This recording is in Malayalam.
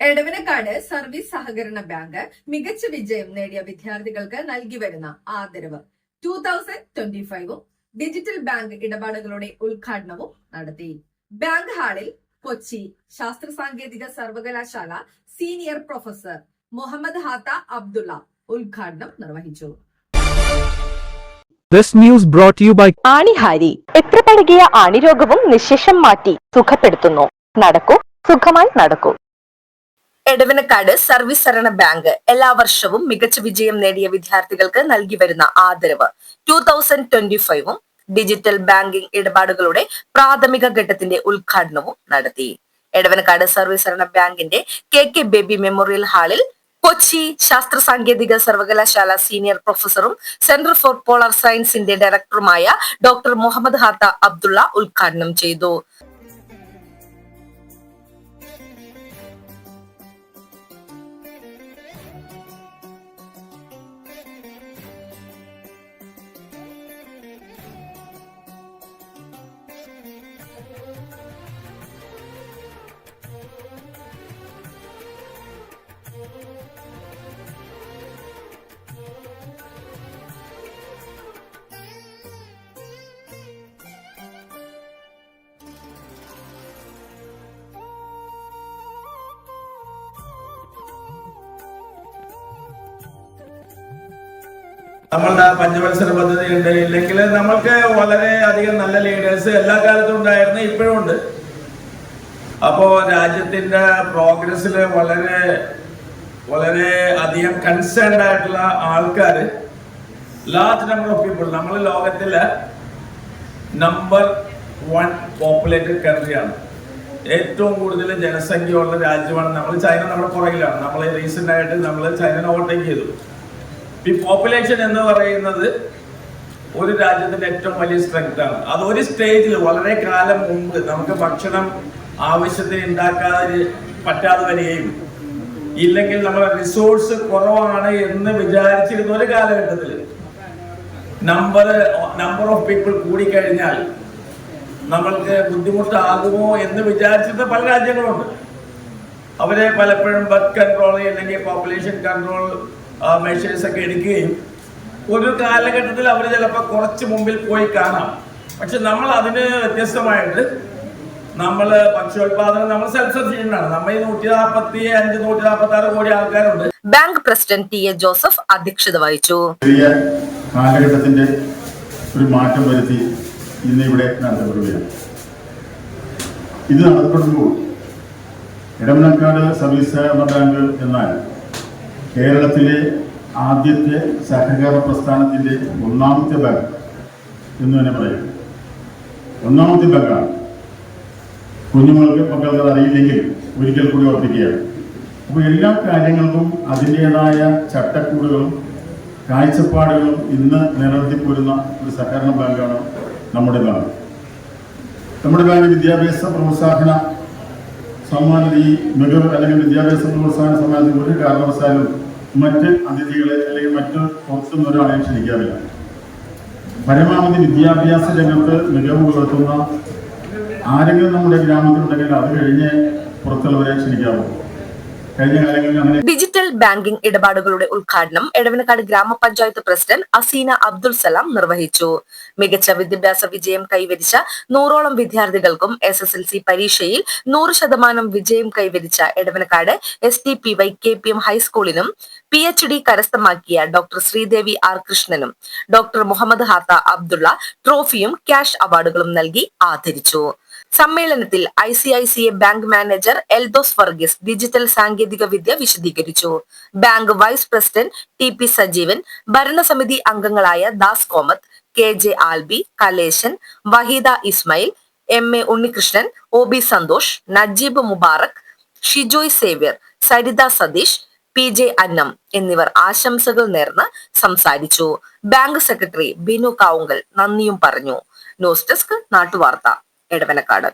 എടവനക്കാട് സർവീസ് സഹകരണ ബാങ്ക് മികച്ച വിജയം നേടിയ വിദ്യാർത്ഥികൾക്ക് നൽകി വരുന്ന ആദരവ്. ടൂ തൗസൻഡ് ട്വന്റി ഫൈവും ഡിജിറ്റൽ ബാങ്ക് ഇടപാടുകളുടെ ഉദ്ഘാടനവും നടത്തി. ബാങ്ക് ഹാളിൽ കൊച്ചി ശാസ്ത്ര സാങ്കേതിക സർവകലാശാല സീനിയർ പ്രൊഫസർ മുഹമ്മദ് ഹാത്ത അബ്ദുള്ള ഉദ്ഘാടനം നിർവഹിച്ചു. This news brought to you by ആണിഹാരി എത്ര പഴകിയ ആണിരോഗവും നിശേഷം മാറ്റി സുഖപ്പെടുത്തുന്നു. നടക്കൂ സുഖമായി നടക്കൂ. എടവനക്കാട് സർവീസ് സഹകരണ ബാങ്ക് എല്ലാ വർഷവും മികച്ച വിജയം നേടിയ വിദ്യാർത്ഥികൾക്ക് നൽകി വരുന്ന ആദരവ്. ടൂ തൗസൻഡ് ട്വന്റി ഫൈവും ഡിജിറ്റൽ ബാങ്കിംഗ് ഇടപാടുകളുടെ പ്രാഥമിക ഘട്ടത്തിന്റെ ഉദ്ഘാടനവും നടത്തി. എടവനക്കാട് സർവീസ് സഹകരണ ബാങ്കിന്റെ കെ കെ ബേബി മെമ്മോറിയൽ ഹാളിൽ കൊച്ചി ശാസ്ത്ര സാങ്കേതിക സർവകലാശാല സീനിയർ പ്രൊഫസറും സെന്റർ ഫോർ പോളാർ സയൻസിന്റെ ഡയറക്ടറുമായ ഡോക്ടർ മുഹമ്മദ് ഹാത്ത അബ്ദുള്ള ഉദ്ഘാടനം ചെയ്തു. നമ്മളുടെ പഞ്ചവത്സര പദ്ധതി ഉണ്ട്. ഇല്ലെങ്കിൽ നമ്മൾക്ക് വളരെ അധികം നല്ല ലീഡേഴ്സ് എല്ലാ കാലത്തും ഉണ്ടായിരുന്നു ഇപ്പോഴും ഉണ്ട്. അപ്പോ രാജ്യത്തിന്റെ പ്രോഗ്രസ്സിൽ വളരെ വളരെ അധികം കൺസേൺഡ് ആയിട്ടുള്ള ആൾക്കാർ ലാർജ് നമ്പർ ഓഫ് പീപ്പിൾ നമ്മൾ ലോകത്തിലെ നമ്പർ വൺ പോപ്പുലേറ്റഡ് കൺട്രിയാണ് ഏറ്റവും കൂടുതൽ ജനസംഖ്യയുള്ള രാജ്യമാണ് നമ്മൾ ചൈന നമ്മുടെ പുറകിലാണ്. നമ്മൾ റീസെന്റ് ആയിട്ട് നമ്മൾ ചൈനനെ ഓവർടേക്ക് ചെയ്തു. ഈ പോപ്പുലേഷൻ എന്ന് പറയുന്നത് ഒരു രാജ്യത്തിന്റെ ഏറ്റവും വലിയ സ്ട്രെങ്ത് ആണ്. അത് ഒരു സ്റ്റേജിൽ വളരെ കാലം മുമ്പ് നമുക്ക് ഭക്ഷണം ആവശ്യത്തിന് ഉണ്ടാക്കാതെ പറ്റാതെ വരികയും ഇല്ലെങ്കിൽ നമ്മുടെ റിസോഴ്സ് കുറവാണ് എന്ന് വിചാരിച്ചിരുന്ന ഒരു കാലഘട്ടത്തിൽ നമ്പർ നമ്പർ ഓഫ് പീപ്പിൾ കൂടിക്കഴിഞ്ഞാൽ നമ്മൾക്ക് ബുദ്ധിമുട്ടാകുമോ എന്ന് വിചാരിച്ചിരുന്ന പല രാജ്യങ്ങളുണ്ട്. അവരെ പലപ്പോഴും ബർത്ത് കൺട്രോൾ അല്ലെങ്കിൽ പോപ്പുലേഷൻ കൺട്രോൾ മെഷേഴ്സ് ഒക്കെ എടുക്കുകയും ഒരു കാലഘട്ടത്തിൽ അവർ ചിലപ്പോൾ കുറച്ച് മുമ്പിൽ പോയി കാണാം. പക്ഷെ നമ്മൾ അതിന് വ്യത്യസ്തമായിട്ട് നമ്മൾ ഭക്ഷ്യോത്പാദനം നമ്മൾ സെൽഫ് സഫിഷ്യന്റ് ആണ്. നമ്മൾ ഈ നൂറ്റി നാൽപ്പത്തി അഞ്ച് നൂറ്റി നാൽപ്പത്തി ആറ് കോടി ആൾക്കാരുണ്ട്. Bank president T A Joseph അധ്യക്ഷത വഹിച്ചു. ചെറിയ കാലഘട്ടത്തിന്റെ ഒരു മാറ്റം വരുത്തി ഇന്ന് ഇവിടെ നടത്തപ്പെടുകയാണ്. ഇത് നടത്തപ്പെടുമ്പോൾ ഇടമനക്കാട് സർവീസ് സഹകരണ ബാങ്ക് എന്നാൽ കേരളത്തിലെ ആദ്യത്തെ സഹകരണ പ്രസ്ഥാനത്തിന്റെ ഒന്നാമത്തെ ബാങ്ക് എന്ന് തന്നെ പറയും. ഒന്നാമത്തെ ബാങ്കാണ്. കുഞ്ഞുങ്ങൾക്ക് മക്കൾക്ക് അറിയില്ലെങ്കിൽ ഒരിക്കൽ കൂടി ഓർപ്പിക്കുകയാണ്. അപ്പോൾ എല്ലാ കാര്യങ്ങൾക്കും അതിന്റെതായ ചട്ടക്കൂടുകളും കാഴ്ചപ്പാടുകളും ഇന്ന് നിലനിർത്തിപ്പോരുന്ന ഒരു സഹകരണ ബാങ്കാണ് നമ്മുടെ ബാങ്ക്. നമ്മുടെ ബാങ്ക് വിദ്യാഭ്യാസ പ്രോത്സാഹന സമ്മാനം ഈ മികവ് അല്ലെങ്കിൽ വിദ്യാഭ്യാസ പ്രോത്സാഹന സമ്മാനത്തിൽ ഒരു കാരണവശാലും മറ്റ് അതിഥികളെ അല്ലെങ്കിൽ മറ്റ് പുറത്തുനിന്ന് ഒരാളെയും ക്ഷണിക്കാറില്ല. പരമാവധി വിദ്യാഭ്യാസ രംഗത്ത് മികവ് പുലർത്തുന്ന ആരെങ്കിലും നമ്മുടെ ഗ്രാമത്തിലുണ്ടെങ്കിൽ അത് കഴിഞ്ഞ് പുറത്തുള്ളവരെ ക്ഷണിക്കാറുള്ളൂ ഡിജിറ്റൽ ബാങ്കിംഗ് ഇടപാടുകളുടെ ഉദ്ഘാടനം എടവനക്കാട് ഗ്രാമപഞ്ചായത്ത് പ്രസിഡന്റ് അസീന അബ്ദുൽ സലാം നിർവഹിച്ചു. മികച്ച വിദ്യാഭ്യാസ വിജയം കൈവരിച്ച നൂറോളം വിദ്യാർത്ഥികൾക്കും എസ് എസ് എൽ സി പരീക്ഷയിൽ നൂറ് ശതമാനം വിജയം കൈവരിച്ച Edavanakkad S T P Y K P M ഹൈസ്കൂളിനും P H D കരസ്ഥമാക്കിയ ഡോക്ടർ ശ്രീദേവി ആർ കൃഷ്ണനും ഡോക്ടർ മുഹമ്മദ് ഹാത്ത അബ്ദുള്ള ട്രോഫിയും ക്യാഷ് അവാർഡുകളും നൽകി ആദരിച്ചു. സമ്മേളനത്തിൽ I C I C A bank manager Eldhose Varghese digital സാങ്കേതിക വിദ്യ വിശദീകരിച്ചു. Bank vice president T P Sajeevan ഭരണസമിതി അംഗങ്ങളായ Das Komath K J Alby Kaleshan Waheeda Ismail M A Unnikrishnan O B Santhosh Najeeb Mubarak Shijoy Xavier Saritha Satheesh P J Annam എന്നിവർ ആശംസകൾ നേർന്ന് സംസാരിച്ചു. ബാങ്ക് സെക്രട്ടറി ബിനു കാവുങ്കൽ നന്ദിയും പറഞ്ഞു. News desk നാട്ടുവാർത്ത. എടവനക്കാട്